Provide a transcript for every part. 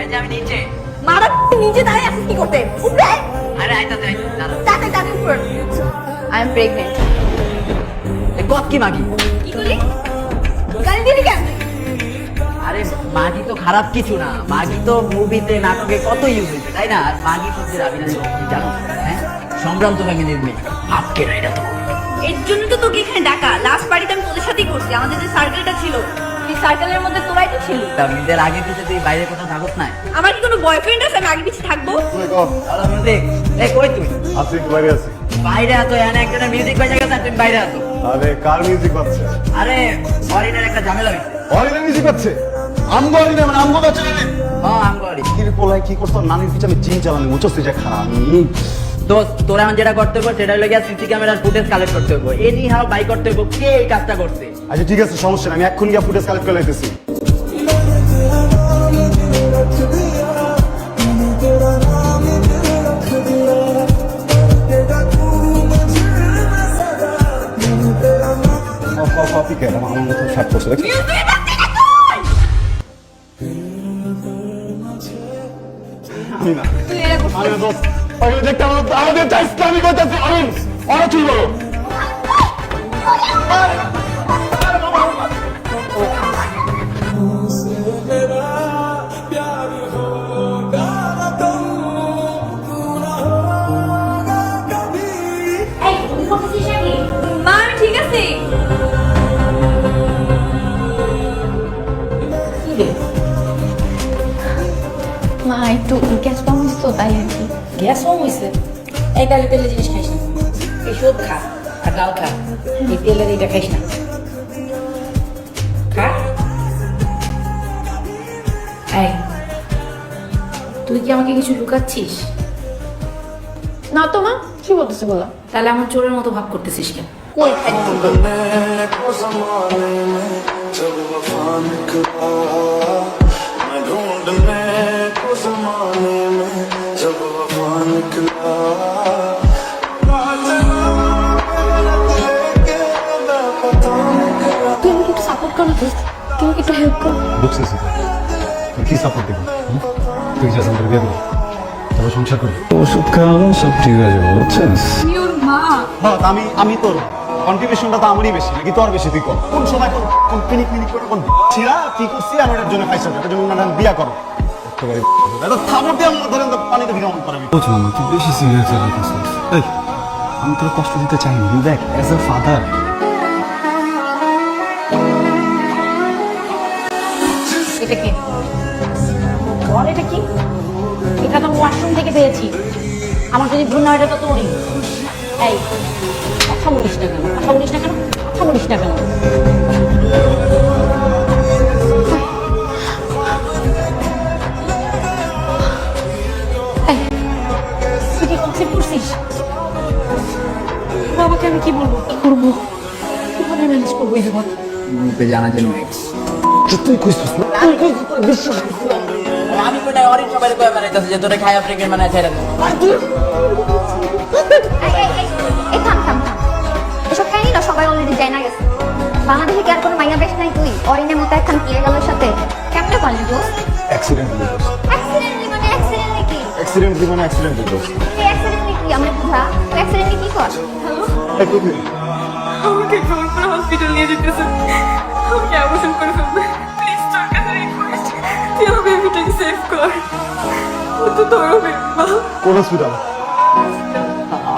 এই যে আমি নিচে। মারা নিচে দাঁড়িয়ে আছিস কি করতে? উপরে আরে আইতাছে আইতাছে দাঁড়া তাতে তাতে উপর। আই এম প্রেগনেন্ট এ কত কি মাগি? কি করলি গালি দিলি কেন? আরে মাগি তো খারাপ কিছু না। মাগি তো মুভিতে নাটকে কত ইউজ হয়েছে তাই না? আর মাগি শব্দের কি জানো হ্যাঁ? সম্ভ্রান্ত ফ্যামিলির মেয়ে আপকে না এটা তো। এর জন্য তো তোকে এখানে ডাকা। লাস্ট পার্টিতে আমি তোদের সাথেই করছি। আমাদের যে সার্কেলটা ছিল এই সার্কেলের মধ্যে তোরাই তো ছিলি। তা আগে পিছে তুই বাইরে কোথাও না আমার কি কোনো বয়ফ্রেন্ড আছে? আমি আগে পিছিয়ে থাকব। এই কই তুই? আছি বাইরে আছি। বাইরে আতো এখানে একজনের মিউজিক বাজে গেছে আর তুমি বাইরে আতো আরে কার মিউজিক বাজছে? আরে ফরিনের একটা ঝামেলা অরিনা মিউজিক বাজছে? আমগো অরিনা মানে আমগো বাজছে না হ্যাঁ আমগরি কি পোলাই কি করছ? নানির পিছনে জিন চালানি মুচস তুই যা খারাপ দোস্ত তোরা এখন যেটা করতে হবে সেটা হলো গিয়া সিসি ক্যামেরার ফুটেজ কালেক্ট করতে হবে এনি হাও বাই করতে হবে কে এই কাজটা করছে? আচ্ছা ঠিক আছে সমস্যা নেই আমি এক্ষুনি গিয়ে ফুটেজ কালেক্ট করে লাইতেছি। কপি কে আমার মতো শার্ট করছে আমি না। আমি দোস্ত দেখতে আমাদের ইসলামিক হচ্ছে আমি অনেক বলো গ্যাস কম হয়েছে এই তাহলে তেলের জিনিস খাইস না এই সব খা আর ডাল খা এই তেলের এইটা খাইস না খা এই তুই কি আমাকে কিছু লুকাচ্ছিস না তো মা কি বলতেছে বলো তাহলে আমার চোরের মতো ভাব করতেছিস কেন কই निकला पता निकला তুই আমাকে একটু সাপোর্ট করো প্লিজ তুই আমাকে একটু হেল্প করো বুঝতেছি তুই কি সাপোর্ট দিবি হুম? তুই যা সাপোর্ট দিয়ে দেবো তবে সংসার করবি ওষুধ খাওয়ানো সব ঠিক হয়ে যাবে বুঝছিস হ্যাঁ তা আমি আমি তোর কন্ট্রিবিউশনটা তো আমারই বেশি নাকি তোর বেশি তুই কর কোন সময় কোন কোন ক্লিনিক ক্লিনিক করে কোন ছিড়া কি করছি আমি ওটার জন্য খাইছি ওটার জন্য না বিয়া করো এটা থামর দিয়ে আমরা ধরেন তো পানিতে ভিড় অন করাবি বুঝলাম না তুই বেশি সিরিয়াস হয়ে গেছিস। এই আমি তোর কষ্ট দিতে চাইনি দেখ অ্যাজ এ ফাদার এটা কি? বল এটা কি? এটা তো ওয়াশরুম থেকে পেয়েছি। আমার যদি ভুল না এটা তো তোরই। এই কথা বলিস না কেন? কথা বলিস না কেন? কথা বলিস না কেন? কি করছিস বাবাকে আমি কি বলব? কি করব? কীভাবে ম্যানেজ করব এই জীবন মুখে জানা ex। তুই কইছিস না? তুই বিশ্বাস আমি কোটায় অরিন সবাই কয়ে বেড়াইতেছে যে তোরে খায়া প্রেগনেন্ট মানে ছেড়ে দেবো এই এই এই এই থাম থাম থাম। এসব কাহিনী না সবাই অলরেডি জানা গেছে। বাংলাদেশে কি আর কোনো মাইয়া বেশ নাই তুই? অরিনের মতো গেলের সাথে? কেমনে পারলি দোস্ত? অ্যাক্সিডেন্টলি দোষ অ্যাক্সিডেন্টলি মানে অ্যাক্সিডেন্টলি কি? অ্যাক্সিডেন্টলি মানে অ্যাক্সিডেন্টলি দোষ এই অ্যাক্সিডেন্টলি কি আমরা বুঝা তুই অ্যাক্সিডেন্টলি কি কর? হ্যালো? এই তুই হসপিটাল নিয়ে যেতেছে। আমাকে অ্যাবর্শন করে ফেলবে। প্লিজ তোর কাছে রিকোয়েস্ট তুই আমার বেবিটাকে সেভ কর। তো তোর মা। কোন হসপিটাল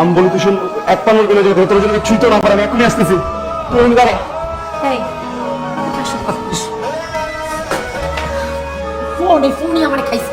আমি বলি তুই শোন এক পানের গেলে যে তোর জন্য ছুঁতো না পারে আমি এখনই আসতেছি। তুই দাঁড়া এই ফোন ফোনই আমার খাইছে।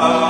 Oh.